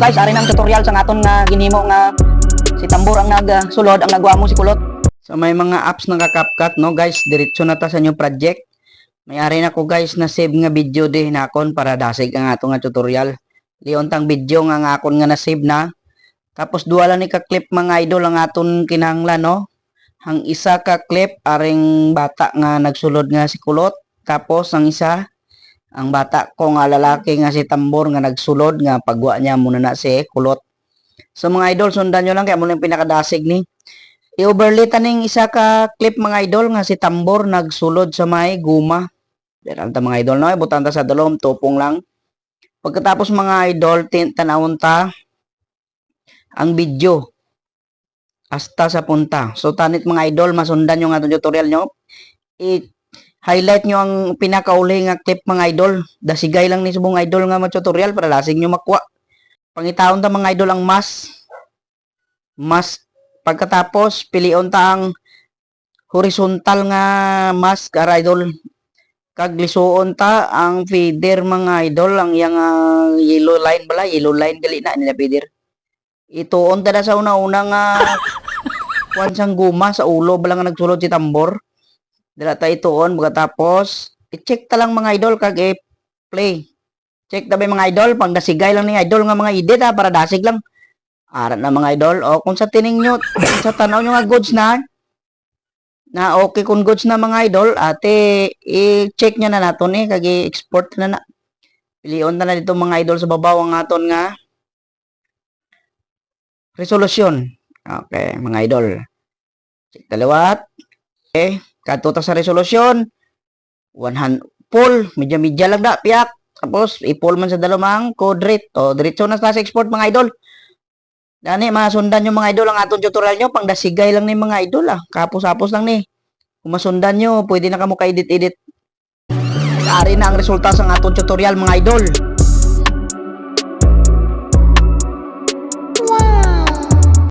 guys, ari ng tutorial sa aton nga ginhimo nga si Tambor ang nagsulod, ang nagwa mo si Kulot. So may mga apps na kakapkat no guys, diretso na ta sa inyong project. May ari na ko guys na save nga video di nakon para dasig ang ato nga tutorial. Liontang video nga nga akon nga na save na. Tapos duwa lang ni ka clip mga idol ang aton kinahanglan no. Ang isa ka clip aring bata nga nagsulod nga si Kulot. Tapos ang isa ang bata ko nga lalaki nga si Tambor nga nagsulod nga pagwa niya muna na si Kulot. So mga idol, sundan nyo lang kaya muna yung pinakadasig ni. I-overlay taning isa ka clip mga idol nga si Tambor nagsulod sa may guma. Pero mga idol no, ibutan ta sa dalom, tupong lang. Pagkatapos mga idol, tanawon ta ang video hasta sa punta. So tanit mga idol, masundan nyo nga itong tutorial nyo. I-highlight nyo ang pinakauli nga clip mga idol. Dasigay lang ni subong idol nga mga tutorial para lasig nyo makuha. Pangitaon ta mga idol ang mas. Mas pagkatapos pilion ta ang horizontal nga mas kara idol. Kag lisuon ta ang feeder mga idol ang yang ah, yellow line bala, yellow line gali na nila feeder. Ituon ta na sa una-una nga sang guma sa ulo bala nga nagsulod si tambor. Dila ta ituon pagkatapos i-check ta lang mga idol kag i-play. Check ta ba mga idol, pang dasigay lang ni idol nga mga edit ha, para dasig lang. Arat na mga idol, o kung sa tining nyo, sa tanaw nyo nga goods na, na okay kung goods na mga idol, ate, i-check nyo na naton eh, kag i-export na na. Pilion na na dito mga idol sa babaw ang aton nga resolution. Okay, mga idol. Check talawat. Okay, kadto ta sa resolution. 100 full, medya-medya lang da, piyak. Tapos, i-pull man sa dalawang code rate. O, diretso na sa export mga idol. Dani, masundan yung mga idol ang atong tutorial nyo. Pang dasigay lang ni mga idol ah. Kapos-apos lang ni. Kung masundan nyo, pwede na kamo ka-edit-edit. Ari na ang resulta sa atong tutorial mga idol.